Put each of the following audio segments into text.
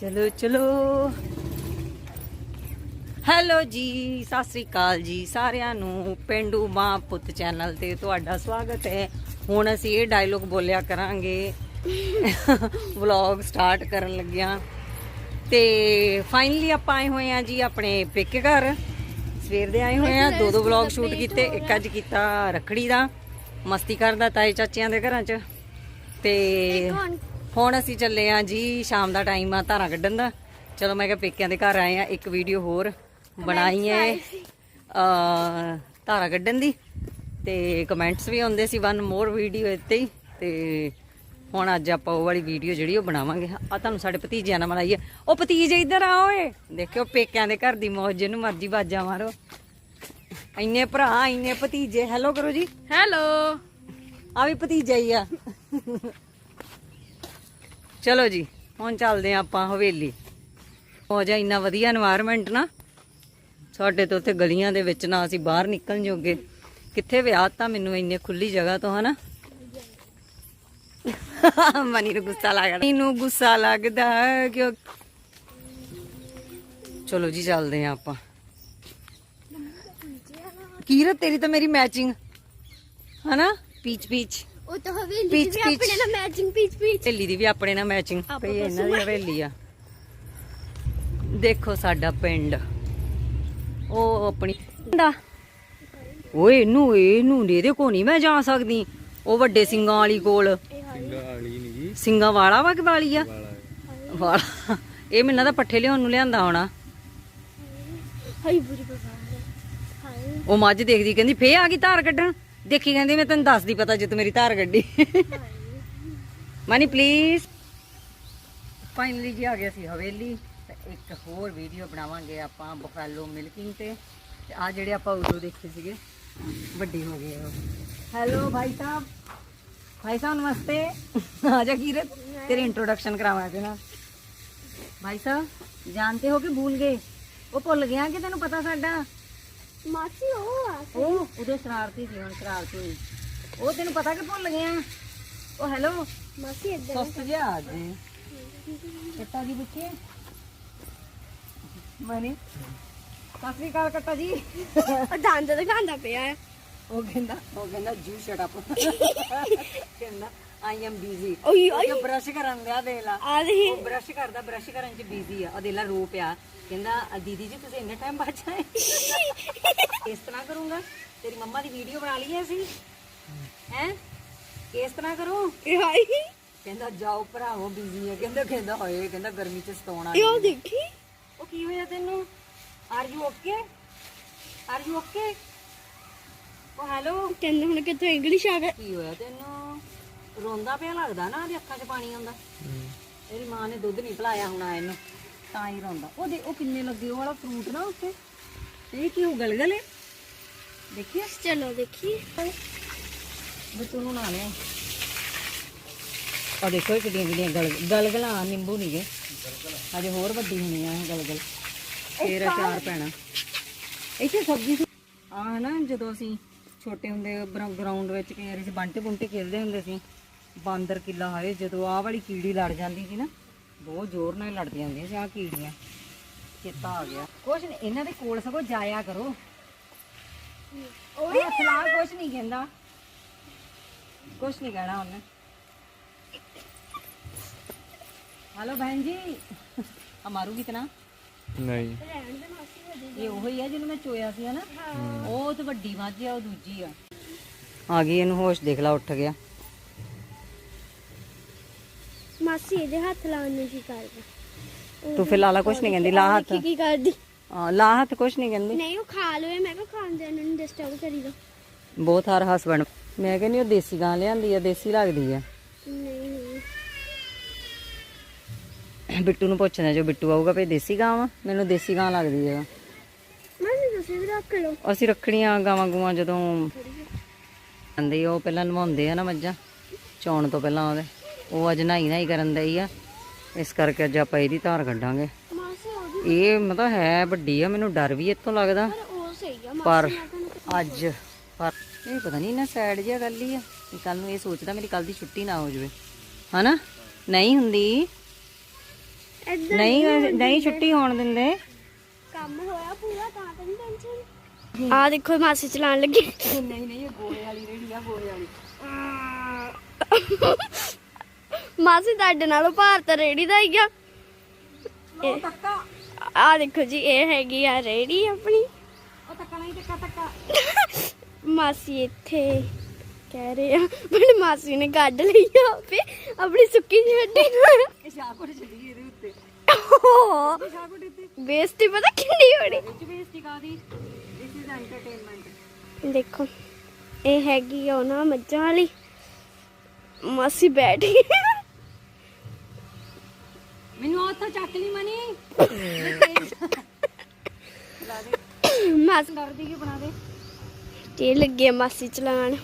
ਚਲੋ ਚਲੋ। ਹੈਲੋ ਜੀ ਸਤਿ ਸ੍ਰੀ ਅਕਾਲ ਜੀ ਸਾਰਿਆਂ ਨੂੰ। ਪਿੰਡੂ ਮਾਂ ਪੁੱਤ ਚੈਨਲ ਤੇ ਤੁਹਾਡਾ ਸਵਾਗਤ ਹੈ। ਹੁਣ ਅਸੀਂ ਇਹ ਡਾਇਲੋਗ ਬੋਲਿਆ ਕਰਾਂਗੇ। ਵਲੌਗ ਸਟਾਰਟ ਕਰਨ ਲੱਗਿਆ। ਤੇ ਫਾਈਨਲੀ ਆਪਾਂ ਆਏ ਹੋਏ ਆ ਜੀ ਆਪਣੇ ਪੇਕੇ ਘਰ। ਸਵੇਰ ਦੇ ਆਏ ਹੋਏ ਆ ਦੋ ਦੋ ਵਲੌਗ ਸ਼ੂਟ ਕੀਤੇ ਇੱਕ ਅੱਜ ਕੀਤਾ ਰਖੜੀ ਦਾ। ਮਸਤੀ ਕਰਦਾ ਤਾਏ ਚਾਚਿਆਂ ਦੇ ਘਰਾਂ 'ਚ। ਤੇ ਹੁਣ ਅਸੀਂ ਚੱਲੇ ਆ ਜੀ ਸ਼ਾਮ ਦਾ ਟਾਈਮ ਆ ਧਾਰਾਂ ਕੱਢਣ ਦਾ। ਚਲੋ ਮੈਂ ਕਿਹਾ ਪੇਕਿਆਂ ਦੇ ਘਰ ਆਏ ਆ ਇੱਕ ਵੀਡੀਓ ਹੋਰ ਬਣਾਈ ਹੈ ਅ ਧਾਰਾਂ ਕੱਢਣ ਦੀ ਤੇ ਕਮੈਂਟਸ ਵੀ ਆਉਂਦੇ ਸੀ ਵਨ ਮੋਰ ਵੀਡੀਓ ਇੱਥੇ ਹੀ। ਤੇ ਹੁਣ ਅੱਜ ਆਪਾਂ ਉਹ ਵਾਲੀ ਵੀਡੀਓ ਜਿਹੜੀ ਉਹ ਬਣਾਵਾਂਗੇ। ਆ ਤੁਹਾਨੂੰ ਸਾਡੇ ਭਤੀਜਿਆਂ ਨਾਲ ਮਨਾਈ ਹੈ ਉਹ ਭਤੀਜੇ ਇੱਧਰ ਆ ਓਏ। ਦੇਖਿਓ ਪੇਕਿਆਂ ਦੇ ਘਰ ਦੀ ਮੌਜ ਜਿਹਨੂੰ ਮਰਜ਼ੀ ਬਾਜਾ ਮਾਰੋ। ਇੰਨੇ ਭਰਾ ਇੰਨੇ ਭਤੀਜੇ। ਹੈਲੋ ਕਰੋ ਜੀ। ਹੈਲੋ ਆ ਵੀ ਭਤੀਜਾ ਹੀ ਆ। ਚਲੋ ਜੀ, ਹੁਣ ਚੱਲਦੇ ਆ ਆਪਾਂ ਹਵੇਲੀ। ਹੋ ਜਾ ਇੰਨਾ ਵਧੀਆ এনवायरमेंट ਨਾ। ਸਾਡੇ ਤੋਂ ਉੱਥੇ ਗਲੀਆਂ ਦੇ ਵਿੱਚ ਨਾ ਅਸੀਂ ਬਾਹਰ ਨਿਕਲਣ ਜੋਗੇ। ਕਿੱਥੇ ਵਿਆਹ ਤਾਂ ਮੈਨੂੰ ਇੰਨੇ ਖੁੱਲੀ ਜਗ੍ਹਾ ਤੋਂ, ਹਨਾ? ਮਨੀ ਨੂੰ ਗੁੱਸਾ ਲੱਗਦਾ। ਮੈਨੂੰ ਗੁੱਸਾ ਲੱਗਦਾ ਕਿਉਂ? ਚਲੋ ਜੀ, ਚੱਲਦੇ ਆ ਆਪਾਂ। ਕੀਰਤ, ਤੇਰੀ ਤਾਂ ਮੇਰੀ ਮੈਚਿੰਗ ਹਨਾ? ਪੀਚ ਪੀਚ ਉਹ ਤਾਂ ਹਵੇਲੀ ਪੀਚ ਚ ਵੀ ਪੀਚ। ਆਪਣੇ ਨਾਲ ਮੈਚਿੰਗ ਪੀਚ ਪੀਚ ਹਵੇਲੀ ਦੀ ਵੀ ਆਪਣੇ ਨਾਲ ਮੈਚਿੰਗ ਆਪਾਂ ਪਈ ਇਹਨਾਂ ਦੀ ਪਸ਼ੂ ਆ। ਹਵੇਲੀ ਆ। ਦੇਖੋ ਸਾਡਾ ਪਿੰਡ। ਉਹ ਆਪਣੀ ਦਾ। ਓਏ ਇਹਨੂੰ ਇਹਨੂੰ ਇਹਦੇ ਕੋ ਨਹੀਂ ਮੈਂ ਜਾ ਸਕਦੀ। ਉਹ ਵੱਡੇ ਸਿੰਘਾਂ ਵਾਲੀ ਕੋਲ। ਸਿੰਘਾਂ ਵਾਲਾ ਵਾ ਕਿ ਵਾਲੀ ਆ? ਵਾਲਾ। ਇਹ ਮੈਨੂੰ ਦਾ ਪੱਠੇ ਲਿਆਉਣ ਨੂੰ ਲਿਆਂਦਾ ਹੋਣਾ। ਹਾਈ ਬੁਰੀ ਬਗਾ ਹਾਈ ਉਹ ਮੱਝ ਦੇਖਦੀ ਕਹਿੰਦੀ ਫੇ ਆ ਗਈ ਧਾਰ ਕੱਢਣ? ਦੇਖੀ ਕਹਿੰਦੀ, ਮੈਂ ਤੈਨੂੰ ਦੱਸਦੀ ਪਤਾ ਜੇ ਤੂੰ ਮੇਰੀ ਧਾਰ ਗੱਡੀ। ਮਨੀ ਪਲੀਜ਼ ਫਾਈਨਲੀ ਜੀ ਆ ਗਏ ਸੀ ਹਵੇਲੀ ਇੱਕ ਹੋਰ ਵੀਡੀਓ ਬਣਾਵਾਂਗੇ ਆਪਾਂ ਬਫੈਲੋ ਮਿਲਕਿੰਗ ਤੇ। ਤੇ ਆ ਜਿਹੜੇ ਆਪਾਂ ਉਦੋਂ ਦੇਖੇ ਸੀਗੇ, ਵੱਡੇ ਹੋ ਗਏ ਉਹ। ਹੈਲੋ ਭਾਈ ਸਾਹਿਬ। ਭਾਈ ਸਾਹਿਬ, ਨਮਸਤੇ। ਆ ਜਾ ਕੀਰਤ, ਤੇਰੇ ਇੰਟਰੋਡਕਸ਼ਨ ਕਰਾਵਾਂ ਤੇ ਨਾ ਭਾਈ ਸਾਹਿਬ, ਜਾਣਦੇ ਹੋ ਕਿ ਭੁੱਲ ਗਏ? ਉਹ ਭੁੱਲ ਗਿਆ ਕਿ ਤੈਨੂੰ ਪਤਾ ਸਾਡਾ? ਮਾਸੀ ਉਹ ਆ ਉਹ ਉਹਦੇ ਸ਼ਰਾਰਤੀ ਸੀ ਹੁਣ ਸ਼ਰਾਰਤੀ ਉਹ ਤੈਨੂੰ ਪਤਾ ਕਿ ਭੁੱਲ ਗਿਆ ਉਹ ਹੈਲੋ ਮਾਸੀ ਇੱਧਰ ਸਸਤ ਜਿਹਾ ਆ ਜੇ ਕੱਟਾ ਜੀ ਬੱਚੇ ਮਨੀ ਸਤਿ ਸ੍ਰੀ ਅਕਾਲ ਕੱਟਾ ਜੀ। ਉਹ ਦੰਦ ਦਿਖਾਉਂਦਾ ਪਿਆ ਹੈ ਉਹ ਕਹਿੰਦਾ ਉਹ ਕਹਿੰਦਾ ਜੂ ਸ਼ਟ ਅਪ ਕਹਿੰਦਾ ਆਈ ਐਮ ਬੀਜ਼ੀ ਓਏ ਉਹ ਬ੍ਰਸ਼ ਕਰਨ ਦਿਆ ਦੇ ਲਾ ਆ। ਰਹੀ ਉਹ ਬ੍ਰਸ਼ ਕਰਦਾ ਬ੍ਰਸ਼ ਕਰਨ ਚ ਬੀਜ਼ੀ ਆ। ਉਹ ਦੇ ਲਾ ਰੋ ਪਿਆ। ਕਹਿੰਦਾ "ਆ ਦੀਦੀ ਜੀ ਤੁਸੀਂ ਇੰਨੇ ਟਾਈਮ ਬਾਅਦ ਆਏ ਇਸ ਤਰ੍ਹਾਂ ਕਰੂੰਗਾ। ਤੇਰੀ ਮੰਮਾ ਦੀ ਵੀਡੀਓ ਬਣਾ ਲਈ ਅਸੀਂ। ਹੈ? ਇਸ ਤਰ੍ਹਾਂ ਕਰੂੰ। ਇਹ ਹਾਈ ਕਹਿੰਦਾ ਜਾਓ ਭਰਾਵੋ ਬੀਜ਼ੀ ਆ। ਕਹਿੰਦਾ ਕਹਿੰਦਾ ਹੋਏ ਕਹਿੰਦਾ ਗਰਮੀ ਚ ਸਤਾਉਣਾ ਇਹ ਉਹ ਦੇਖੀ। ਉਹ ਕੀ ਹੋਇਆ ਤੈਨੂੰ? Are you okay are you okay ਉਹ ਹੈਲੋ ਤੈਨੂੰ ਹੁਣ ਕਿੱਥੋਂ ਇੰਗਲਿਸ਼ ਆ ਗਿਆ? ਕੀ ਹੋਇਆ ਤੈਨੂੰ? ਰੋਂਦਾ ਪਿਆ ਲੱਗਦਾ ਨਾ ਉਹਦੀ ਅੱਖਾਂ 'ਚ ਪਾਣੀ ਆਉਂਦਾ। ਇਹਦੀ ਮਾਂ ਨੇ ਦੁੱਧ ਨਹੀਂ ਪਿਲਾਇਆ ਹੋਣਾ ਇਹਨੂੰ ਤਾਂ ਹੀ ਰੋਂਦਾ। ਉਹ ਦੇ ਉਹ ਕਿੰਨੇ ਲੱਗੇ ਉਹ ਵਾਲਾ ਫਰੂਟ ਨਾ ਉੱਤੇ ਇਹ ਕੀ ਉਹ ਗਲਗਲੇ ਦੇਖਿਆ? ਚਲੋ ਦੇਖੀ ਬੱਚੂ ਨੂੰ ਨਾ ਲਿਆ ਆ ਦੇਖੋ ਇਹ ਕਿੱਡੀਆਂ ਕਿੱਡੀਆਂ ਗਲ ਗਲਗਲਾਂ ਨਿੰਬੂ ਨਹੀਂ ਗਏ ਅਜੇ ਹੋਰ ਵੱਡੀ ਹੋਣੀ ਆ ਇਹ ਗਲਗਲ। ਫੇਰ ਅਚਾਰ ਪੈਣਾ। ਇੱਥੇ ਸਬਜ਼ੀ ਸੀ। ਆ ਨਾ ਜਦੋਂ ਅਸੀਂ ਛੋਟੇ ਹੁੰਦੇ ਗਰਾਊਂਡ ਵਿੱਚ ਕਈ ਵਾਰੀ ਅਸੀਂ ਬੰਟੇ ਬੁੰਟੇ ਖੇਡਦੇ ਹੁੰਦੇ ਸੀ। ਬਾਂਦਰ ਕਿੱਲਾ ਹਾਏ ਜਦੋਂ ਆਹ ਵਾਲੀ ਕੀੜੀ ਲੜ ਜਾਂਦੀ ਸੀ ਨਾ ਬਹੁਤ ਜ਼ੋਰ ਨਾਲ ਲੜਦੀਆਂ ਹੁੰਦੀਆਂ ਸੀ ਆਹ ਕੀੜੀਆਂ। ਚੇਤਾ ਆ ਗਿਆ। ਕੁਛ ਨੀ ਇਹਨਾਂ ਦੇ ਕੋਲ ਸਗੋਂ ਜਾਇਆ ਕਰੋ। ਉਹ ਸਲਾਹ ਕੁਛ ਨਹੀਂ ਕਹਿੰਦਾ। ਕੁਛ ਨਹੀਂ ਕਹਿਣਾ ਉਹਨੇ। ਹੈਲੋ ਭੈਣ ਜੀ। ਆ ਮਾਰੂਗੀ ਤਨਾ ਨਹੀਂ। ਇਹ ਉਹ ਹੀ ਆ ਜਿਹਨੂੰ ਮੈਂ ਚੋਇਆ ਸੀ ਹਨਾ? ਉਹ ਤੇ ਵੱਡੀ ਮੱਝ ਆ ਉਹ ਦੂਜੀ ਆ। ਆ ਗਈ ਇਹਨੂੰ ਹੋਸ਼ ਦੇਖ ਲਾ ਉੱਠ ਗਿਆ। ਮਾਸੀ ਇਹਦੇ ਹੱਥ ਲਾਉਣ ਨੂੰ ਕੀ ਕਰਦਾ? ਤੂੰ ਫਿਲਹਾਲ ਕੁਛ ਨਹੀਂ ਕਹਿੰਦੀ ਲਾ ਹੱਥ। ਕੀ ਕੀ ਕਰਦੀ? ਹਾਂ, ਲਾ ਹੱਥ ਕੁਛ ਨਹੀਂ ਕਹਿੰਦੀ। ਨਹੀਂ ਉਹ ਖਾ ਲਵੇ ਮੈਂ ਕਿਹਾ ਖਾਣ ਦੇ ਨੂੰ ਡਿਸਟਰਬ ਕਰੀਦਾ ਬਹੁਤ ਹਰ ਹਸਬੰਡ ਮੈਂ ਕਹਿੰਦੀ ਉਹ ਦੇਸੀ ਗਾਂ ਲਿਆਂਦੀ ਆ ਦੇਸੀ ਲੱਗਦੀ ਆ। ਨਹੀਂ ਬਿੱਟੂ ਨੂੰ ਪੁੱਛਣਾ ਜੋ ਬਿੱਟੂ ਆਊਗਾ ਭਈ ਦੇਸੀ ਗਾਂ ਵਾ? ਮੈਨੂੰ ਦੇਸੀ ਗਾਂ ਲੱਗਦੀ ਆ। ਮਾਸੀ ਤੁਸੀਂ ਵੀ ਰੱਖ ਲਓ। ਅਸੀਂ ਰੱਖੜੀਆਂ ਗਾਵਾਂ ਗੂਆਂ ਜਦੋਂ ਆਂਦੇ ਉਹ ਪਹਿਲਾਂ ਨਵਾਉਂਦੇ ਆ ਨਾ ਮੱਝਾਂ ਚੌਣ ਤੋਂ ਪਹਿਲਾਂ ਉਹਦੇ। ਉਹ ਅੱਜ ਨਹਾਈ ਨਹਾਈ ਕਰਨ ਦਈ ਆ। ਇਸ ਕਰਕੇ ਅੱਜ ਆਪਾਂ ਇਹਦੀ ਧਾਰ ਕੱਢਾਂਗੇ। ਇਹ ਮਤਲਬ ਹੈ ਵੱਡੀ ਆ ਮੈਨੂੰ ਡਰ ਵੀ ਇੱਥੋਂ ਲੱਗਦਾ। ਪਰ ਅੱਜ ਪਰ ਇਹ ਪਤਾ ਨਹੀਂ ਨਾ ਸਾਈਡ ਜਿਹਾ ਗੱਲ ਹੀ ਆ ਕੱਲ ਨੂੰ ਇਹ ਸੋਚਦਾ ਮੇਰੀ ਕੱਲ ਦੀ ਛੁੱਟੀ ਨਾ ਹੋ ਜਾਵੇ। ਹਨਾ? ਨਹੀਂ ਹੁੰਦੀ। ਨਹੀਂ ਨਹੀਂ ਛੁੱਟੀ ਹੋਣ ਦਿੰਦੇ। ਕੰਮ ਹੋਇਆ ਪੂਰਾ ਤਾਂ ਤਾਂ ਨਹੀਂ ਟੈਨਸ਼ਨ ਆ ਦੇਖੋ ਮਾਸੀ ਚਲਾਉਣ ਲੱਗੀ। ਨਹੀਂ ਨਹੀਂ ਇਹ ਗੋਲੇ ਵਾਲੀ ਰੇੜੀ ਆ ਗੋਲੇ ਵਾਲੀ। ਮਾਸੀ ਤੁਹਾਡੇ ਨਾਲੋਂ ਭਾਰ ਤਾਂ ਰੇੜੀ ਦਾ ਹੀ ਆ। ਤੱਕਾ। ਆ ਦੇਖੋ ਜੀ ਇਹ ਹੈਗੀ ਆ ਰੇੜੀ ਆਪਣੀ। ਉਹ ਨਹੀਂ ਮਾਸੀ ਇੱਥੇ ਕਹਿ ਰਹੇ ਆ ਪਰ ਮਾਸੀ ਨੇ ਕੱਢ ਲਈ ਆ ਆਪੇ ਆਪਣੀ ਸੁੱਕੀ ਜਿਹੀ ਹੱਡੀ ਨੂੰ। ਇਹ ਸ਼ਾਕੁੜ ਚੱਲੀ ਇਹਦੇ ਉੱਤੇ। ਬੇਇੱਜ਼ਤੀ ਪਤਾ ਕਿੰਨੀ ਹੋਣੀ? ਵਿੱਚ ਬੇਇੱਜ਼ਤੀ ਕਾਦੀ ਦਿਸ ਇਜ਼ ਐਂਟਰਟੇਨਮੈਂਟ ਦੇਖੋ ਇਹ ਹੈਗੀ ਆ ਉਹਨਾਂ ਮੱਝਾਂ ਵਾਲੀ। ਮਾਸੀ ਬੈਠ ਮੈਨੂੰ ਉੱਥੋਂ ਚੱਕ ਲਈ ਮਨੀ। ਲਾ ਦੇ ਮਾਸੀ ਕਰਦੀ ਕੀ ਬਣਾ ਦੇ? ਤੇ ਲੱਗੀ ਮਾਸੀ ਚਲਾਣ।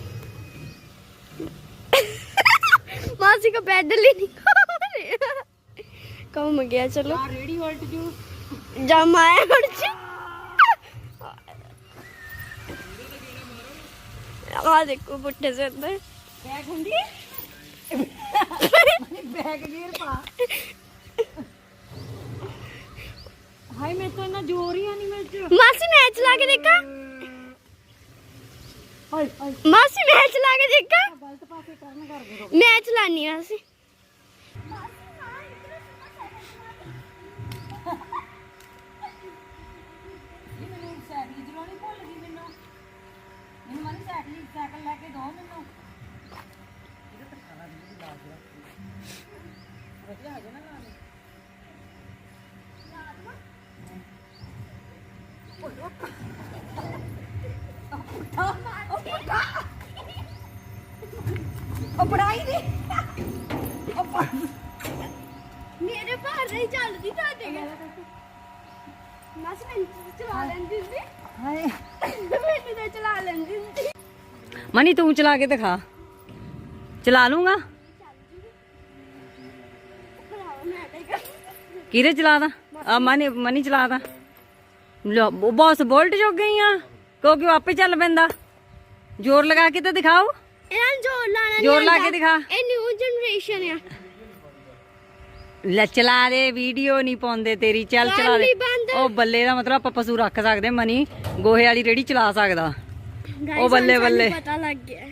ਮਾਸੀ ਕੋ ਪੈਡਲ ਹੀ ਨਹੀਂ ਕੰਮ ਗਿਆ ਚਲੋ। ਆ ਰੇੜੀ ਹੋਲਟ ਜੂ। ਜਮ ਆਇਆ ਹੁਣ ਚ ਆ ਦੇਖੋ ਪੁੱਠੇ ਸੇ ਅੰਦਰ ਬੈਗ ਹੁੰਦੀ। ਬੈਗ ਗੇਰ ਪਾ। ਹਾਏ ਮੈਂ ਤਾਂ ਇੰਨਾ ਜ਼ੋਰ ਹੀ ਨਹੀਂ ਮੇਰੇ ਚ। ਮਾਸੀ ਮੈਂ ਚਲਾ ਕੇ ਦੇਖਾਂ। ਹਾਏ ਹਾਏ। ਮਾਸੀ ਮੈਂ ਚਲਾ ਕੇ ਦੇਖਾਂ। ਗਲਤ ਪਾਸੇ ਟਰਨ ਕਰ ਦੇ ਮੈਂ ਚਲਾਨੀ ਆ ਸੀ ਇਹ ਮੈਨੂੰ ਸਾਈਕਲ ਚਲਾਉਣੀ ਭੁੱਲ ਗਈ ਮੈਨੂੰ। ਮੈਨੂੰ ਮਨੀ ਸਾਈਕਲ ਸਾਈਕਲ ਲੈ ਕੇ ਦੋ ਮੈਨੂੰ। ਮਨੀ ਤੂੰ ਚਲਾ ਕੇ ਦਿਖਾ। ਚਲਾ ਲੂੰਗਾ ਕਿਹਦੇ ਚਲਾਦਾ ਆ ਮਨੀ ਮਨੀ ਚਲਾਦਾ ਲੋ ਬੌਸ ਬੋਲਟ ਜੋ ਗਈ ਆ ਕਿਉਂਕਿ ਉਹ ਆਪੇ ਚੱਲ ਪੈਂਦਾ। ਜ਼ੋਰ ਲਗਾ ਕੇ ਤਾਂ ਦਿਖਾਓ। ਇਹਨਾਂ ਨੂੰ ਜੋਰ ਲਾਣਾ ਜ਼ੋਰ ਲਾ। ਕੇ ਦਿਖਾ। ਇਹ ਨਿਊ ਜਨਰੇਸ਼ਨ ਆ। ਲੈ ਚਲਾ ਦੇ ਵੀਡੀਓ ਨਹੀਂ ਪਾਉਂਦੇ ਤੇਰੀ ਚੱਲ ਚਲਾ ਦੇ। ਉਹ ਬੱਲੇ ਦਾ ਮਤਲਬ ਆਪਾਂ ਪਸ਼ੂ ਰੱਖ ਸਕਦੇ ਮਨੀ। ਗੋਹੇ ਵਾਲੀ ਰੇੜੀ ਚਲਾ ਸਕਦਾ। ਉਹ ਬੱਲੇ ਬੱਲੇ। ਪਤਾ ਲੱਗ ਗਿਆ।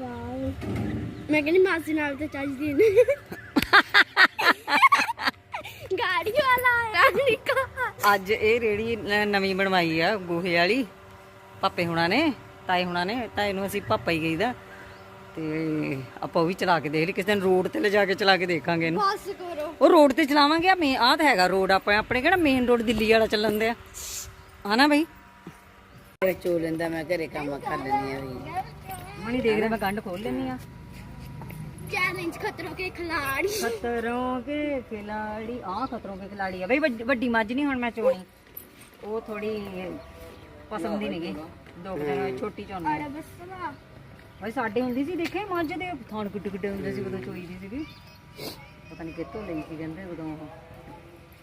ਵਾਓ ਮੈਂ ਕਹਿੰਦੀ ਮਾਸੀ ਨਾਲ ਤਾਂ ਚੱਜਦੀ ਨੇ। ਗਾੜੀ ਵਾਲਾ ਆਇਆ ਨਿਕਾ। ਅੱਜ ਇਹ ਰੇੜੀ ਨਵੀਂ ਬਣਵਾਈ ਆ ਗੋਹੇ ਵਾਲੀ। ਪਾਪੇ ਹੁਣਾਂ ਨੇ ਤਾਏ ਹੁਣਾਂ ਨੇ ਤਾਏ ਨੂੰ ਅਸੀਂ ਪਾਪਾ ਹੀ ਕਹੀਦਾ। ਤੇ ਆਪਾਂ ਉਹ ਵੀ ਚਲਾ ਕੇ ਦੇਖ ਲਈ ਕਿਸੇ ਦਿਨ ਰੋਡ ਤੇ ਲਿਜਾ ਕੇ ਚਲਾ ਕੇ ਦੇਖਾਂਗੇ ਇਹਨੂੰ। ਬਸ ਕਰੋ। ਉਹ ਰੋਡ ਤੇ ਚਲਾਵਾਂਗੇ ਆ ਮੇ ਆਹ ਤਾਂ ਹੈਗਾ ਰੋਡ ਆਪਣੇ ਆਪਣੇ ਕਿਹੜਾ ਮੇਨ ਰੋਡ ਦਿੱਲੀ ਵਾਲਾ ਚੱਲਣ ਦੇ ਆ ਹਨਾ ਬਈ? ਚੋ ਲੈਂਦਾ ਮੈਂ ਘਰੇ ਕੰਮ ਕਰ ਲੈਂਦੀ ਆ ਵੀ ਮਣੀ ਦੇਖ ਰਿਹਾ ਮੈਂ ਗੰਢ ਖੋਲ ਲੈਣੀ ਆ ਚੈਲੰਜ ਖਤਰੋਂ ਕੇ ਖਿਲਾੜੀ। ਖਤਰੋਂ ਕੇ ਖਿਲਾੜੀ ਆ ਖਤਰੋਂ ਕੇ ਖਿਲਾੜੀ ਆ। ਬਈ ਵੱਡੀ- ਵੱਡੀ ਮੱਝ ਨਹੀਂ ਹੁਣ ਮੈਂ ਚੋਣੀ। ਉਹ ਥੋੜੀ ਪਸੰਦ ਹੀ ਨਹੀਂਗੀ। ਦੋ ਕੁ ਦਿਨ ਛੋਟੀ ਚੋਣੀ ਆ। ਬਸਵਾ। ਬਈ ਸਾਡੇ ਹੁੰਦੀ ਸੀ ਦੇਖੇ ਮੱਝ ਦੇ ਥਾਣ ਕਿੱਡੇ ਕਿੱਡੇ ਹੁੰਦੇ ਸੀ ਉਦੋਂ ਚੋਈ ਦੀ ਸੀਗੀ। ਪਤਾ ਨਹੀਂ ਕਿੱਥੋਂ ਲਈ ਸੀ ਕਹਿੰਦੇ ਉਦੋਂ ਉਹ।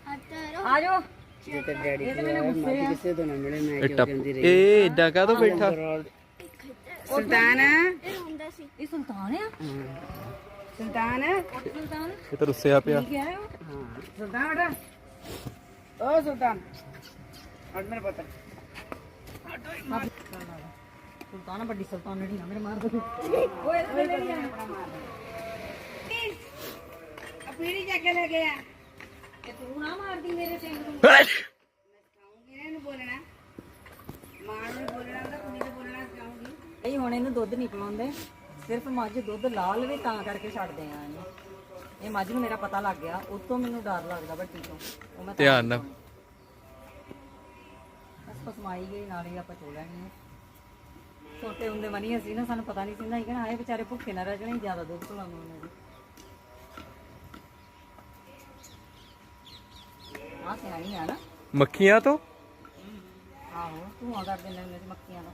ਖਤਰੋਂ ਆ ਜਾਓ। ਜੇ ਤੇ ਡੈਡੀ ਕੋਲ ਮਾਜੀ ਕਿਸੇ ਤੋਂ ਨਾ ਮਿਲੇ ਮੈਂ ਇਹ ਕਿਉਂ ਟੱਪ ਕਹਿੰਦੀ ਰਹੀ? ਇਹ ਏਦਾਂ ਕਾਹਤੋਂ ਬੈਠਾ? ਸੁਲਤਾਨ। ਇਹ ਹੁੰਦਾ ਸੀ ਇਹ ਸੁਲਤਾਨ ਆ? ਸੁਲਤਾਨ। ਸੁਲਤਾਨ। ਇਹ ਤਾਂ ਰੁੱਸਿਆ ਪਿਆ। ਕੀ ਹੈ। ਉਹ ਹਾਂ। ਸੁਲਤਾਨ ਬੇਟਾ ਓ ਸੁਲਤਾਨ। ਹਟ ਮੇਰੇ ਪੁੱਤ। ਸੁਲਤਾਨ ਆ, ਵੱਡੀ ਸੁਲਤਾਨ ਜਿਹੜੀ ਨਾ ਮੇਰੇ ਮਾਰ ਦੋ। ਓਏ ਓਏ ਲੈ ਲਿਆ ਪੀੜੀ ਚੱਕ ਕੇ ਲੈ ਗਿਆ ਇਹ ਤੂੰ ਨਾ ਮਾਰਦੀ ਮੇਰੇ ਸਿੰਘ ਨੂੰ ਸਿਖਾਉਂਗੀ ਇਹਨੂੰ ਬੋਲਣਾ। ਮਾਂ ਨੂੰ ਬੋਲਣਾ ਤਾਂ ਕੁੜੀ ਨੂੰ ਬੋਲਣਾ ਸਿਖਾਉਂਗੀ। ਇਹ ਹੁਣ ਇਹਨੂੰ ਦੁੱਧ ਨਹੀਂ ਪਿਲਾਉਂਦੇ। ਸਿਰਫ ਮੱਝ ਦੁੱਧ ਲਾ ਲਵੇ ਤਾਂ ਕਰਕੇ ਛੱਡਦੇ ਆ ਇਹਨੂੰ। ਇਹ ਮੱਝ ਨੂੰ ਮੇਰਾ ਪਤਾ ਲੱਗ ਗਿਆ। ਉਤੋਂ ਮੈਨੂੰ ਡਰ ਲੱਗਦਾ ਵੱਡੀ ਤੋਂ। ਉਹ ਮੈਂ ਤਾਂ ਧਿਆਨ ਨਾਲ। ਬਸ ਪਸਮਾਈ ਗਈ ਨਾਲ ਹੀ ਆਪਾਂ ਚੋ ਲੈਣੀ ਛੋਟੇ ਹੁੰਦੇ ਮਨੀ ਅਸੀਂ ਨਾ ਸਾਨੂੰ ਪਤਾ ਨਹੀਂ ਸੀ ਨਾ ਕਿ ਹਾਏ ਵਿਚਾਰੇ ਭੁੱਖੇ ਨਾ ਰਹਿ ਜਾਣੇ ਜ਼ਿਆਦਾ ਦੁੱਧ ਪਿਲਾਉਂਦੇ ਉਹਨਾਂ ਦੀ ਸਿਆਣੀ ਆ ਨਾ। ਮੱਖੀਆਂ ਤੋਂ? ਆਹੋ ਧੂਆਂ ਕਰ ਦਿੰਦੇ ਹੁੰਦੇ ਸੀ ਮੱਖੀਆਂ ਦਾ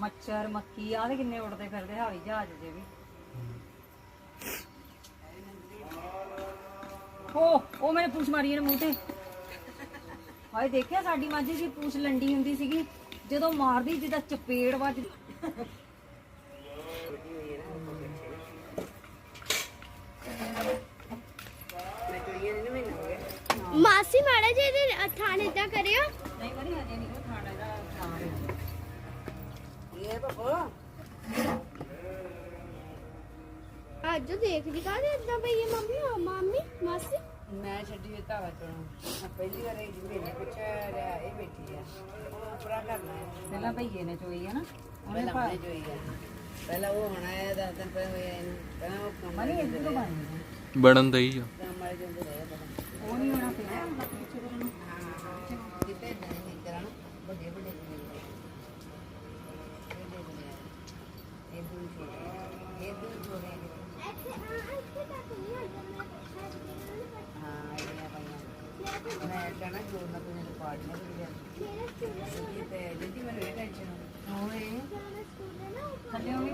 ਮੱਛਰ ਮੱਖੀ ਦੇ ਕਿੰਨੇ ਉੱਡਦੇ ਫਿਰਦੇ ਹਵਾਈ ਜਹਾਜ਼ ਜੇ ਵੀ। ਓ ਉਹ ਮੇਰੇ ਪੂਛ ਮਾਰੀ ਇਹਨੇ ਮੂੰਹ ਤੇ। ਹਾਏ ਦੇਖਿਆ ਸਾਡੀ ਮੱਝ ਦੀ ਪੂਛ ਲੰਡੀ ਹੁੰਦੀ ਸੀਗੀ? ਜਦੋਂ ਮਾਰਦੀ ਜਿੱਦਾਂ ਚਪੇੜ ਵੱਜ ਮਾਸੀ ਮਾੜਾ ਜੀ ਇਹਦੇ ਥਾਣ ਇਦਾਂ ਕਰਿਓ। ਨਹੀਂ ਮਨੀ ਹਜੇ ਨਹੀਂ ਉਹ ਖਾਣਾ ਦਾ ਖਾਣਾ ਇਹ ਬੱਬੋ। ਅੱਜ ਦੇਖਦੀ ਕਾਹਦੇ ਇਦਾਂ ਪਈ ਹੈ ਮੰਮੀ ਉਹ ਮਾਮੀ ਮਾਸੀ? ਮੈਂ ਛੱਡੀ ਇਹ ਧਾਵਾ ਚੋਂ ਮੈਂ ਪਹਿਲੀ ਵਾਰ ਇਹ ਮੇਰੇ ਪਿੱਛੇ ਰਿਹਾ ਇਹ ਬੈਠੀ ਆ। ਉਹ ਪੂਰਾ ਕਰਨਾ ਹੈ ਪਹਿਲਾਂ ਭਈਏ ਨੇ ਚੋਈ ਹੈ ਨਾ ਉਹਨੇ ਉਹਨੇ ਜੋਈ ਆ। ਪਹਿਲਾਂ ਉਹ ਹੋਣਾ ਹੈ ਦਸ ਦਿਨ ਪਹਿਲਾਂ ਹੋਇਆ ਇਹਨੂੰ। ਪਹਿਲਾਂ ਉਹ ਕੰਮ ਤੋਂ ਗਈ ਬਣਨ ਦਾ ਹੀ ਆ। ਕੰਮ ਵਾਲੇ ਜਾਂਦੇ ਰਹੇ ਪਤਾ ਉਹ ਨਹੀਂ ਹੋਣਾ ਪਿਆ ਪਿੱਛੇ ਤੋਂ ਨੂੰ ਹਾਂ ਕਿਤੇ ਨਹੀਂ ਕਰਾਂ ਵੱਡੇ ਵੱਡੇ ਜਿਹੜੇ ਇਹ ਦੂਰ ਛੋੜੇ ਇਹ ਦੂਰ ਛੋੜੇ ਹਾਂ ਇਹ ਆ ਭਾਈਆਂ ਮੈਂ ਕਹਿਣਾ ਜੋੜਨਾ ਕੋਈ ਨਹੀਂ ਪਾੜਨਾ ਕੋਈ ਇਹ ਤੇ ਜਿੱਦੀ ਮੈਨੂੰ ਇਹ ਟੈਨਸ਼ਨ ਹੋਵੇ ਥੱਲੇ ਉਹ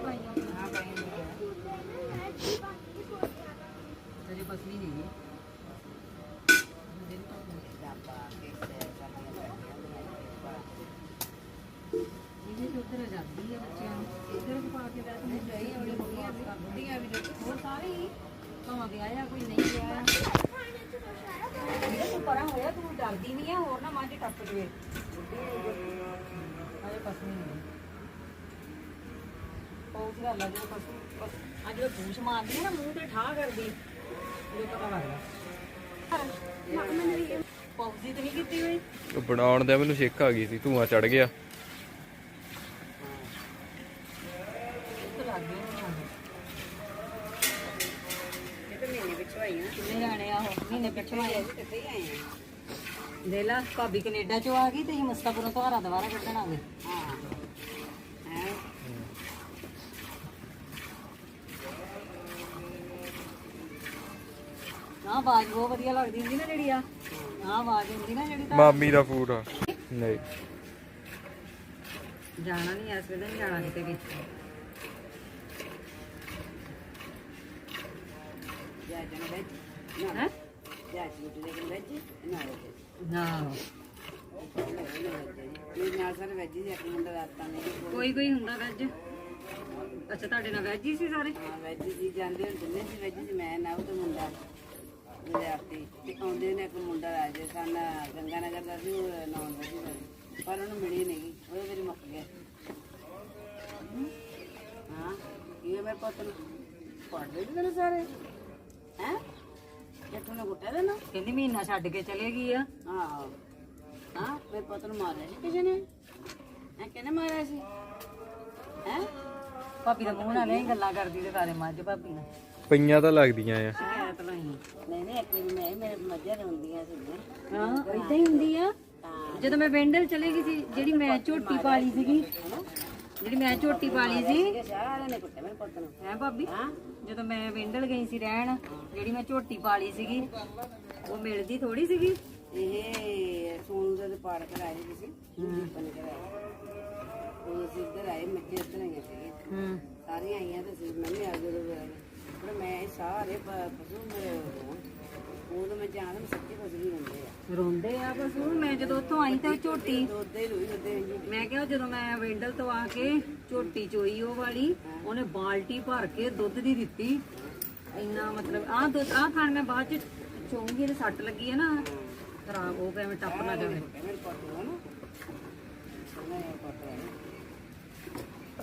ਨਾ ਮਾਝੇ ਟੱਪ ਜਵੇ ਅਜੇ ਪਸਲੀ ਨਹੀਂ ਪੌਂਚ ਦਾ ਲੱਗ ਪਸੂ ਅੱਜ ਉਹ ਪੂਛ ਮਾਰਦੀ ਹੈ ਨਾ ਮੂੰਹ ਤੇ ਠਾਹ ਕਰਦੀ ਇਹ ਪਤਾ ਲੱਗਦਾ ਪੌਂਚੀ ਤੇ ਨਹੀਂ ਕੀਤੀ ਹੋਈ? ਉਹ ਬਣਾਉਣ ਦਾ ਮੈਨੂੰ ਛਿੱਕ ਆ ਗਈ ਸੀ ਧੂਆਂ ਚੜ ਗਿਆ। ਇਹ ਤਾਂ ਮਹੀਨੇ ਵਿੱਚ ਹੋਈ ਨਾ ਕਿੰਨੇ ਜਾਣੇ ਆ ਉਹ? ਮਹੀਨੇ ਪਿੱਛੋਂ ਆਏ ਕਿੱਥੇ ਆਏ ਆ। ਦੇ ਲਾ ਭਾਬੀ ਕੈਨੇਡਾ ਚੋਂ ਆ ਗਈ ਤੇ ਅਸੀਂ ਮੁਸਤਾਪੁਰੋਂ ਤੁਹਾਰਾ ਦੁਬਾਰਾ ਕੱਢਣ ਆ ਗਏ। ਹਾਂ? ਹੈ ਆਹ ਆਵਾਜ਼ ਬਹੁਤ ਵਧੀਆ ਲੱਗਦੀ ਹੁੰਦੀ ਨਾ ਜਿਹੜੀ ਆ। ਆਹ ਆਵਾਜ਼ ਹੁੰਦੀ ਨਾ ਜਿਹੜੀ ਤਾਂ ਮਾਮੀ ਦਾ ਫੂਡ ਆ। ਨਹੀਂ। ਜਾਣਾ ਨਹੀਂ ਇਸ ਵੇਲੇ ਨਹੀਂ ਜਾਣਾ ਕਿਤੇ ਵੀ। ਜਾ ਜਨ ਵਿੱਚ ਹੈ? ਜਾ ਜੀ ਦੇ ਵਿੱਚ ਨਾ ਵਿੱਚ ਨਾ ਨਾਲ ਸਾਰੇ ਵੈਜ ਜੀ ਇੱਕ ਮੁੰਡਾ ਰਾਤਾਂ ਨੇ ਕੋਈ ਕੋਈ ਹੁੰਦਾ ਵੈਜ ਅੱਛਾ, ਤੁਹਾਡੇ ਨਾਲ ਵੈਜ ਹੀ ਸੀ ਸਾਰੇ? ਵੈਜ ਜੀ ਜਾਂਦੇ ਹੁੰਦੇ ਨੇ ਜੀ ਵੈਜ ਜੀ, ਮੈਂ ਨਾ ਉਹ ਤੇ ਮੁੰਡਾ ਵਿਦਿਆਰਥੀ ਤੇ ਆਉਂਦੇ ਨੇ ਇੱਕ ਮੁੰਡਾ ਰਾਜਸਥਾਨ ਗੰਗਾ ਨਗਰ ਦਾ ਸੀ, ਉਹ ਨਾਨ ਵੈਜ ਸੀ, ਪਰ ਉਹਨੂੰ ਮਿਲੀ ਨਹੀਂ, ਉਹਦੇ ਮੇਰੀ ਮੁੱਕ ਗਿਆ। ਹਾਂ ਇਹ ਮੇਰੇ ਪੁੱਤ ਨੂੰ? ਪੜ੍ਹਦੇ ਵੀ ਨੇ ਸਾਰੇ? ਕਿੱਥੋਂ ਨੇ ਗੁੱਟਿਆ ਦੇਣਾ ਕਹਿੰਦੀ ਮਹੀਨਾ ਛੱਡ ਕੇ ਚਲੇ ਗਈ ਆ। ਹਾਂ ਹਾਂ ਮੇਰੇ ਪੁੱਤ ਨੂੰ ਮਾਰਿਆ ਸੀ ਕਿਸੇ ਨੇ? ਹੈ ਕਿਹਨੇ ਮਾਰਿਆ ਸੀ? ਹੈ? ਭਾਬੀ ਦਾ ਮੂੰਹ ਨਾਲ ਨਹੀਂ ਗੱਲਾਂ ਕਰਦੀ ਤੇ ਸਾਰੇ ਮੱਝ ਭਾਬੀ ਨਾਲ। ਪਈਆਂ ਤਾਂ ਲੱਗਦੀਆਂ ਆ। ਸ਼ਿਕਾਇਤ ਲਈ ਨਹੀਂ। ਨਹੀਂ ਇੱਕ ਵਾਰੀ ਮੈਂ ਮੇਰੇ ਮੱਝਾਂ ਰੋਂਦੀਆਂ ਸੀ ਹਾਂ ਇਦਾਂ ਹੀ ਹੁੰਦੀ ਆ। ਜਦੋਂ ਮੈਂ ਵੈਂਡਲ ਚਲੇ ਗਈ ਸੀ ਜਿਹੜੀ ਮੈਂ ਝੋਟੀ ਪਾਲੀ ਸੀਗੀ ਜਿਹੜੀ ਮੈਂ ਝੋਟੀ ਪਾਲੀ ਸੀ। ਸਾਰਿਆਂ ਨੇ ਕੁੱਟਿਆ ਮੇਰੇ ਪੁੱਤ ਨੂੰ। ਹੈ ਭਾਬੀ? ਜਦੋਂ ਮੈਂ ਵੈਂਡਲ ਗਈ ਸੀ ਰਹਿਣ ਜਿਹੜੀ ਮੈਂ ਝੋਟੀ ਪਾਲੀ ਸੀਗੀ ਉਹ ਮਿਲਦੀ ਥੋੜੀ ਸੀਗੀ। ਇਹ ਸੋਨੂ ਦੇ ਪਾੜ ਕੇ ਆਏ ਸੀ ਉਹ ਅਸੀਂ ਇੱਧਰ ਆਏ ਮੱਝਾਂ ਇੱਧਰ ਆਈਆਂ ਸੀ ਹੂੰ। ਸਾਰੀਆਂ ਆਈਆਂ ਤੇ ਸੀ ਮੈਂ ਵੀ ਆ ਜਦੋਂ ਪਰ ਮੈਂ ਸਾਰੇ ਪਸ਼ੂ ਮੇਰੇ ਉਹ ਮੈਂ ਜਾਣ ਮੈਂ ਸੱਚੀ ਕੁਝ ਨਹੀਂ ਹੁੰਦੇ ਆ। ਰੋਂਦੇ ਆ ਬਸ ਉਹ ਮੈਂ ਜਦੋਂ ਉੱਥੋਂ ਆਈ ਤਾਂ ਝੋਟੀ। ਦੋਦੇ ਰੋਈ ਦੋਦੇ ਮੈਂ ਕਿਹਾ ਜਦੋਂ ਮੈਂ ਵੈਂਡਲ ਤੋਂ ਆ ਕੇ ਝੋਟੀ ਚੋਈ ਉਹ ਵਾਲੀ ਉਹਨੇ ਬਾਲਟੀ ਭਰ ਕੇ ਦੁੱਧ ਦੀ ਦਿੱਤੀ। ਇੰਨਾ ਮਤਲਬ ਆਹ ਦੁੱਧ ਆਹ ਥਾਣ ਮੈਂ ਬਾਅਦ ਚ ਚੋਂਗੀ ਤੇ ਸੱਟ ਲੱਗੀ ਹੈ ਨਾ। ਖਰਾਬ ਹੋ ਗਿਆ ਮੈਂ ਟੱਪ ਨਾ ਜਾਵੇ। ਮੇਰੇ ਨਾ।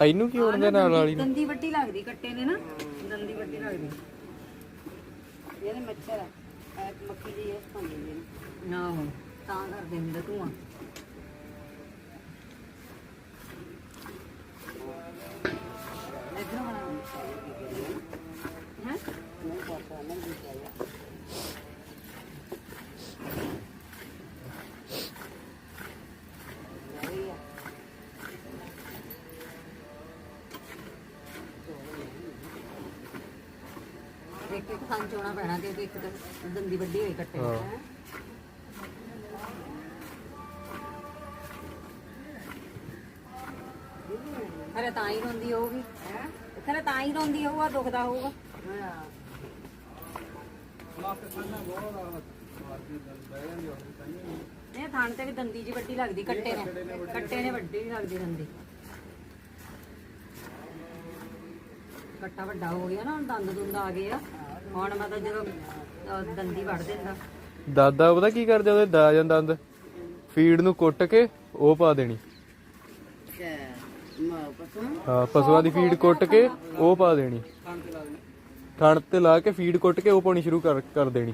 ਇਹਨੂੰ ਕੀ ਉੜਦੇ ਨਾਲ ਵਾਲੀ ਨੂੰ? ਦੰਦੀ ਵੱਡੀ ਲੱਗਦੀ ਕੱਟੇ ਨੇ ਨਾ। ਦੰਦੀ ਵੱਡੀ ਲੱਗਦੀ। ਇਹਨੇ ਮੱਛਰ ਆ। ਮੱਖੀ ਦੀ ਇਸ ਨੇ ਨਾ ਤਾਂ ਕਰ ਦਿੰਦਾ ਤੂੰ ਦੰਦੀ ਵੱਡੀ ਹੋਈ ਕੱਟੇ ਹਾਂ। ਖਰੇ ਤਾਂ ਹੀ ਰੋਂਦੀ ਹੋਊਗੀ। ਖਰੇ ਤਾਂ ਹੀ ਰੋਂਦੀ ਹੋਊਗਾ ਦੁਖਦਾ ਹੋਊਗਾ। ਹਾਂ। ਇਹ ਥਾਣ ਤੇ ਵੀ ਦੰਦੀ ਜੀ ਵੱਡੀ ਲੱਗਦੀ ਕੱਟੇ ਨੇ। ਕੱਟੇ ਨੇ ਵੱਡੀ ਲੱਗਦੀ ਦੰਦੀ। ਕੱਟਾ ਵੱਡਾ ਹੋ ਗਿਆ ਨਾ ਹੁਣ ਦੰਦ ਦੁੰਦ ਆ ਗਏ ਆ। ਹੁਣ ਜਦੋਂ ਅਹ, ਦੰਦੀ ਵੜ ਦਿੰਦਾ। ਦਾਦਾ ਪਤਾ ਕੀ ਕਰਦੇ ਉਹਦੇ ਦਾ ਜਾਂਦਾ ਦੰਦ? ਫੀਡ ਨੂੰ ਕੁੱਟ ਕੇ ਉਹ ਪਾ ਦੇਣੀ। ਮਾ ਪਸੋਂ ਹਾਂ ਪਸ਼ੂਆਂ ਦੀ ਫੀਡ ਕੁੱਟ ਕੇ ਉਹ ਪਾ ਦੇਣੀ। ਥਣ ਤੇ ਲਾ ਕੇ ਫੀਡ ਕੁੱਟ ਕੇ ਉਹ ਪਾਉਣੀ ਸ਼ੁਰੂ ਕਰ ਕਰ ਦੇਣੀ।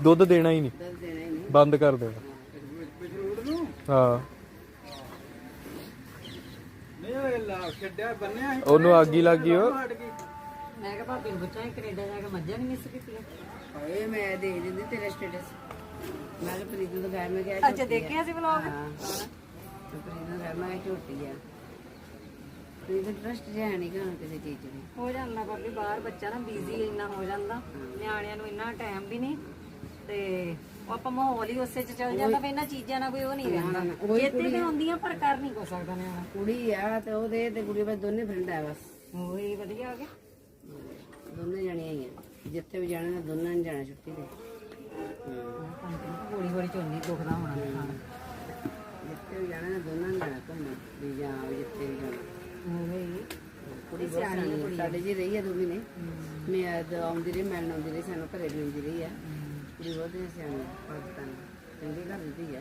ਦੁੱਧ ਦੇਣਾ ਹੀ ਨਹੀਂ। ਦੁੱਧ ਦੇਣਾ ਹੀ ਨਹੀਂ। ਬੰਦ ਕਰ ਦੇਣਾ। ਹਾਂ। ਉਹਨੂੰ ਅੱਗ ਹੀ ਲੱਗ ਗਈ ਉਹ। ਮੈਂ ਕਿਹਾ ਭਾਬੀ ਨੂੰ ਪੁੱਛਾਂ ਕੈਨੇਡਾ ਜਾ ਕੇ ਮੱਝਾਂ ਨਹੀਂ ਮਿਸ ਕੀਤੀਆਂ? ਓਏ ਮੈਂ ਦੇਖ ਦਿੰਦੀ ਤੇਰਾ ਸਟੇਟਸ ਮੈਂ ਤਾਂ ਪ੍ਰੀਤ ਨੂੰ ਦਿਖਾਇਆ ਮੈਂ ਕਿਹਾ ਅੱਛਾ ਦੇਖਿਆ ਸੀ ਵਲੌਗ ਹਾਂ ਤੇ ਪ੍ਰੀਤ ਨੂੰ ਦਿਖਾਇਆ ਮੈਂ ਕਿਹਾ ਝੋਟੀ ਆ। ਪ੍ਰੀਤ ਟਰਸਟ ਜਿਹਾ ਨਹੀਂ ਗਾ ਕਿਸੇ ਚੀਜ਼ 'ਚ ਵੀ ਹੋ ਜਾਂਦਾ ਭਾਬੀ ਬਾਹਰ ਬੱਚਾ ਨਾ ਬਿਜ਼ੀ ਇੰਨਾ ਹੋ ਜਾਂਦਾ। ਨਿਆਣਿਆਂ ਨੂੰ ਇੰਨਾ ਟਾਈਮ ਵੀ ਨਹੀਂ। ਤੇ ਉਹ ਆਪਾਂ ਮਾਹੌਲ ਹੀ ਉਸੇ ਚ ਚੱਲ ਜਾਂਦਾ ਫੇ ਇਹਨਾਂ ਚੀਜ਼ਾਂ ਨਾਲ ਕੋਈ ਉਹ ਨਹੀਂ ਰਹਿੰਦਾ। ਜਿੱਤੇ ਤੇ ਹੁੰਦੀਆਂ ਪਰ ਕਰ ਨਹੀਂ ਕੋ ਸਕਦਾ ਨਿਆਣਾ। ਕੁੜੀ ਆ ਤੇ ਉਹਦੇ ਤੇ ਕੁੜੀ ਬਸ ਦੋਨੇ ਫਰੈਂਡ ਆ ਬਸ। ਉਹੀ ਵਧੀਆ ਆ ਗਿਆ। ਦੋਨੇ ਜਾਣੀਆਂ ਹੀ ਆ। ਜਿੱਥੇ ਵੀ ਜਾਣਾ ਦੋਨਾਂ ਨੇ ਜਾਣਾ ਛੁੱਟੀ ਤੇ। ਹੌਲੀ ਹੌਲੀ ਝੋਨੀ ਦੁਖਦਾ ਹੋਣਾ ਖਾਣਾ। ਜਿੱਥੇ ਵੀ ਜਾਣਾ ਦੋਨਾਂ ਨੇ ਜਾਣਾ ਘੁੰਮਣ। ਵੀ ਜਾਂ ਜਿੱਥੇ ਵੀ ਜਾਣਾ। ਉਹੀ ਕੁੜੀ ਸਿਆਣੀ ਆ, ਸਾਡੇ ਜੀ ਰਹੀ ਆ ਦੋ ਮਹੀਨੇ ਮੈਂ ਅੱਜ ਆਉਂਦੀ ਰਹੀ ਮਿਲਣ ਆਉਂਦੀ ਰਹੀ ਸਾਨੂੰ ਘਰੇ ਵੀ ਆਉਂਦੀ ਰਹੀ ਆ। ਕੁੜੀ ਬਹੁਤ ਸਿਆਣੀ ਆ, ਪਾਕਿਸਤਾਨ ਚੰਗੇ ਘਰ ਦੀ ਧੀ ਆ।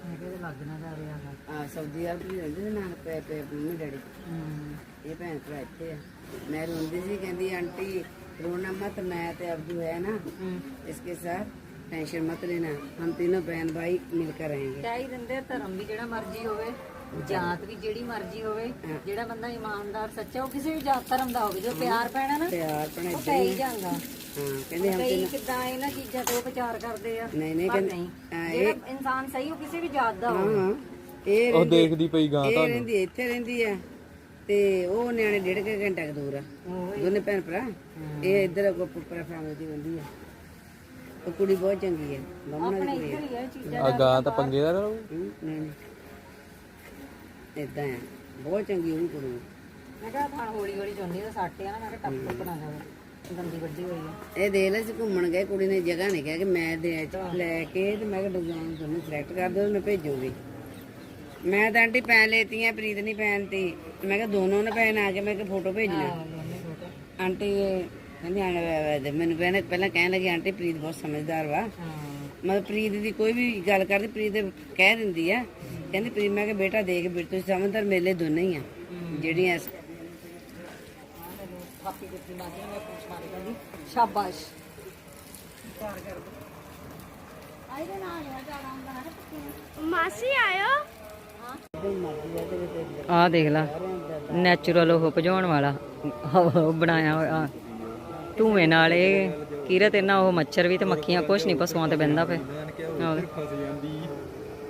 ਮੈਂ ਕਿਹਾ ਇਹਦੇ ਲੱਗ ਨਾ ਜਾ ਰਿਹਾ ਹੈ ਆ ਸਾਊਦੀ ਅਰਬ ਵੀ ਰਹਿੰਦੇ ਨੇ ਨਾਲ ਪੈ ਪੈ ਮੰਮੀ ਡੈਡੀ ਇਹ ਭੈਣ ਭਰਾ ਇੱਥੇ ਆ ਮੈਂ ਰੋਂਦੀ ਸੀ ਕਹਿੰਦੀ ਆਂਟੀ रोना मत मैं तो अब्दू है ना इसके साथ टेंशन मत लेना हम तीनों बहन भाई मिलकर रहेंगे ਕਹਿ ਹੀ ਦਿੰਦੇ ਆ, ਧਰਮ ਵੀ ਜਿਹੜਾ ਮਰਜ਼ੀ ਹੋਵੇ ਜਾਤ ਵੀ ਜਿਹੜੀ ਮਰਜ਼ੀ ਹੋਵੇ ਜਿਹੜਾ ਬੰਦਾ ਇਮਾਨਦਾਰ ਸੱਚਾ ਉਹ ਕਿਸੇ ਵੀ ਜਾਤ ਧਰਮ ਦਾ ਹੋਵੇ ਜੋ ਪਿਆਰ ਪੈਣਾ ਨਾ प्यार पढ़े ਉਹ ਪੈ ਹੀ ਜਾਂਦਾ ਹਾਂ ਕਹਿੰਦੇ ਹਮ ਤੇ ਕਈ ਕਿਦਾਂ ਇਹਨਾਂ ਚੀਜ਼ਾਂ ਤੋਂ ਵਿਚਾਰ ਕਰਦੇ ਆ ਨਹੀਂ ਨਹੀਂ ਪਰ ਨਹੀਂ। ਕਹਿੰਦੇ ਜਿਹੜਾ ਇਨਸਾਨ ਸਹੀ ਉਹ ਕਿਸੇ ਵੀ ਜਾਤ ਦਾ ਹੋਵੇ। ਹਾਂ ਇਹ ਉਹ ਰਹਿੰਦੀ ਦੇਖਦੀ ਪਈ ਗਾਂ ਇਹ ਤਾਂ ਰਹਿੰਦੀ ਇੱਥੇ ਰਹਿੰਦੀ ਆ। ਤੇ ਉਹ ਨਿਆਣੇ ਡੇਢ ਕੁ ਘੰਟਾ ਕੁ ਦੂਰ ਆ। ਦੋਨੇ ਭੈਣ ਭਰਾ। ਇਹ ਇੱਧਰ ਗੁੱਪਰਾ ਫਾਮੇ ਦੀ ਰਹਿੰਦੀ ਆ। ਉਹ ਕੁੜੀ ਬਹੁਤ ਚੰਗੀ ਆ। ਬਾਹਮਣਾ ਦੀ ਕੁੜੀ ਆ। ਇੱਧਰ ਹੀ ਆ ਇਹ ਚੀਜ਼ਾਂ ਆ ਗਾਂ ਤਾਂ ਪੰਗੇ ਦਾ ਰਹੂ। ਹਮ, ਨਹੀਂ ਨਹੀਂ। ਇਦਾਂ ਆ। ਬਹੁਤ ਚੰਗੀ ਉਹ ਵੀ ਕੁੜੀ ਮੈਂ ਕਿਹਾ ਥਾਂ ਹੌਲੀ ਹੌਲੀ ਚੁੰਨੀ ਦਾ ਸੱਟ ਆ ਨਾ ਮੈਂ ਕਿਹਾ ਟੱਪ ਟੱਪ ਨਾ ਜਾਵੇ। ਗੰਦੀ ਵੱਡੀ ਹੋਈ ਆ। ਇਹ ਦੇਖ ਲੈ ਸੀ ਘੁੰਮਣ ਗਏ ਕੁੜੀ ਨੇ ਜਗ੍ਹਾ ਨਹੀਂ ਕਿਹਾ ਕਿ ਮੈਂ ਦੇ ਲੈ ਕੇ ਤੇ ਮੈਂ ਕਿਹਾ ਡਿਜ਼ਾਈਨ ਤੁਹਾਨੂੰ ਸਿਲੈਕਟ ਕਰ ਦਿਓ ਮੈਂ ਭੇਜੂਗੀ ਮੈਂ ਤਾਂ ਆਂਟੀ ਪੈਨ ਲੈਤੀਆਂ ਪ੍ਰੀਤ ਨਹੀਂ ਪਹਿਨਤੀ ਮੈਂ ਕਿਹਾ ਦੋਨੋਂ ਨੇ ਪੈਨ ਆ ਕੇ ਮੈਂ ਕਿਹਾ ਫੋਟੋ ਭੇਜਣਾ ਆਂਟੀ ਕਹਿੰਦੀ ਆਣ ਮੈਨੂੰ ਪਹਿਲਾਂ ਪਹਿਲਾਂ ਕਹਿਣ ਲੱਗੀ ਆਂਟੀ ਪ੍ਰੀਤ ਬਹੁਤ ਸਮਝਦਾਰ ਵਾ। ਮਤਲਬ ਪ੍ਰੀਤ ਦੀ ਕੋਈ ਵੀ ਗੱਲ ਕਰਦੀ ਪ੍ਰੀਤ ਕਹਿ ਦਿੰਦੀ ਆ। ਕਹਿੰਦੀ ਪ੍ਰੀਤ ਮੈਂ ਕਿਹਾ ਬੇਟਾ ਦੇਖ ਬੇਟਾ ਤੁਸੀਂ ਸਮਝਦਾਰ ਮੇਲੇ ਦੋਨੇ ਹੀ ਆ। ਜਿਹੜੀਆਂ ਇਸ- ਕਾਪੀ ਦਿੱਤੀ ਮਾਂ ਜੀ ਨੇ ਪੁੱਛ ਮਾਰੀ ਕਹਿੰਦੀ ਸ਼ਾਬਾਸ਼। ਮਾਸੀ ਆਇਓ। ਆ ਦੇਖ ਲਾ ਨੈਚੁਰਲ ਉਹ ਭਜਾਉਣ ਵਾਲਾ ਉਹ ਬਣਾਇਆ ਹੋਇਆ। ਧੂਏ ਨਾਲ ਇਹ ਕੀਰਤ ਇਹਨਾਂ ਉਹ ਮੱਛਰ ਵੀ ਤੇ ਮੱਖੀਆਂ ਕੁਛ ਨਹੀਂ ਪਸ਼ੂਆਂ ਤੇ ਬੰਦਾ ਪਏ।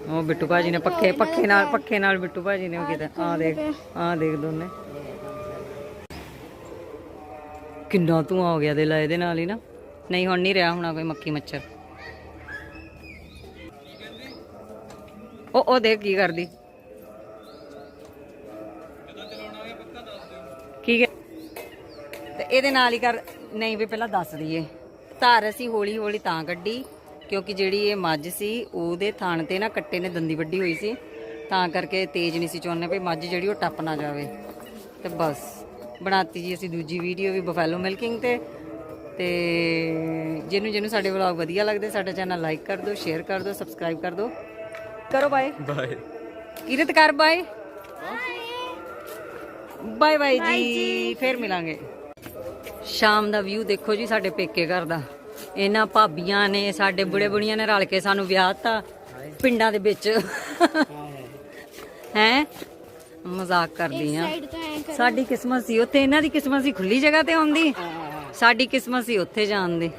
ਉਹ ਬਿੱਟੂ ਭਾਜੀ ਨੇ ਪੱਖੇ ਪੱਖੇ ਨਾਲ ਪੱਖੇ ਨਾਲ ਬਿੱਟੂ ਭਾਜੀ ਨੇ ਉਹ ਕੀਤਾ। ਆ ਦੇਖ ਆ ਦੇਖ ਦੋਨੇ। ਕਿੰਨਾ ਧੂਆ ਹੋ ਗਿਆ ਦੇ ਲਾ ਇਹਦੇ ਨਾਲ ਹੀ ਨਾ। ਨਹੀਂ, ਹੁਣ ਨਹੀਂ ਰਿਹਾ ਹੋਣਾ ਕੋਈ ਮੱਕੀ ਮੱਛਰ। ਉਹ ਉਹ ਦੇਖ ਕੀ ਕਰਦੀ। ਕੀ ਤੇ ਇਹਦੇ ਨਾਲ ਹੀ ਕਰ ਨਹੀਂ ਵੀ ਪਹਿਲਾਂ ਦੱਸ ਦਈਏ। ਧਾਰ ਅਸੀਂ ਹੌਲੀ ਹੌਲੀ ਤਾਂ ਕੱਢੀ, ਕਿਉਂਕਿ ਜਿਹੜੀ ਇਹ ਮੱਝ ਸੀ, ਉਹਦੇ ਥਣ ਤੇ ਨਾ ਕੱਟੇ ਨੇ, ਦੰਦੀ ਵੱਡੀ ਹੋਈ ਸੀ। ਤਾਂ ਕਰਕੇ ਤੇਜ਼ ਨਹੀਂ ਸੀ ਚਾਹੁੰਦੇ ਵੀ ਮੱਝ ਜਿਹੜੀ ਉਹ ਟੱਪ ਨਾ ਜਾਵੇ। ਤੇ ਬਸ। ਬਣਾਤੀ ਜੀ ਅਸੀਂ ਦੂਜੀ ਵੀਡੀਓ ਵੀ ਬਫੈਲੋ ਮਿਲਕਿੰਗ ਤੇ। ਤੇ ਜਿਹਨੂੰ ਜਿਹਨੂੰ ਸਾਡੇ ਵਲੌਗ ਵਧੀਆ ਲੱਗਦੇ ਸਾਡਾ ਚੈਨਲ ਲਾਈਕ ਕਰ ਦਿਓ ਸ਼ੇਅਰ ਕਰ ਦਿਓ ਸਬਸਕ੍ਰਾਈਬ ਕਰ ਦਿਓ। ਕਰੋ ਬਾਏ ਬਾਏ ਕਿਰਤ ਕਰ ਬਾਏ ਬਾਏ ਬਾਏ ਜੀ ਫੇਰ ਮਿਲਾਂਗੇ। ਸ਼ਾਮ ਦਾ ਵਿਊ ਦੇਖੋ ਜੀ ਸਾਡੇ ਪੇਕੇ ਘਰ ਦਾ। ਇਹਨਾਂ ਭਾਬੀਆਂ ਨੇ ਸਾਡੇ ਬੁੜੇ ਬੁੜੀਆਂ ਨੇ ਰਲ ਕੇ ਸਾਨੂੰ ਵਿਆਹਤਾ ਪਿੰਡਾਂ ਦੇ ਵਿੱਚ। ਹੈ? ਮਜ਼ਾਕ ਕਰਦੀ ਆ। ਸਾਈਡ ਤੋਂ ਐ ਸਾਡੀ ਕਿਸਮਤ ਸੀ ਉੱਥੇ ਇਹਨਾਂ ਦੀ ਕਿਸਮਤ ਸੀ ਖੁੱਲੀ ਜਗ੍ਹਾ ਤੇ ਆਉਂਦੀ। ਸਾਡੀ ਕਿਸਮਤ ਸੀ ਉੱਥੇ ਜਾਣ ਦੀ।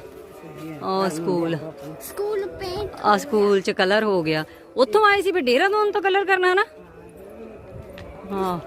ਉਹ ਸਕੂਲ। ਸਕੂਲ ਪੇਂਟ ਆ ਸਕੂਲ ਚ ਕਲਰ ਹੋ ਗਿਆ। ਉੱਥੋਂ ਆਏ ਸੀ ਵੀ ਡੇਰਾਦੂਨ ਤੋਂ ਕਲਰ ਕਰਨਾ ਨਾ? ਹਾਂ।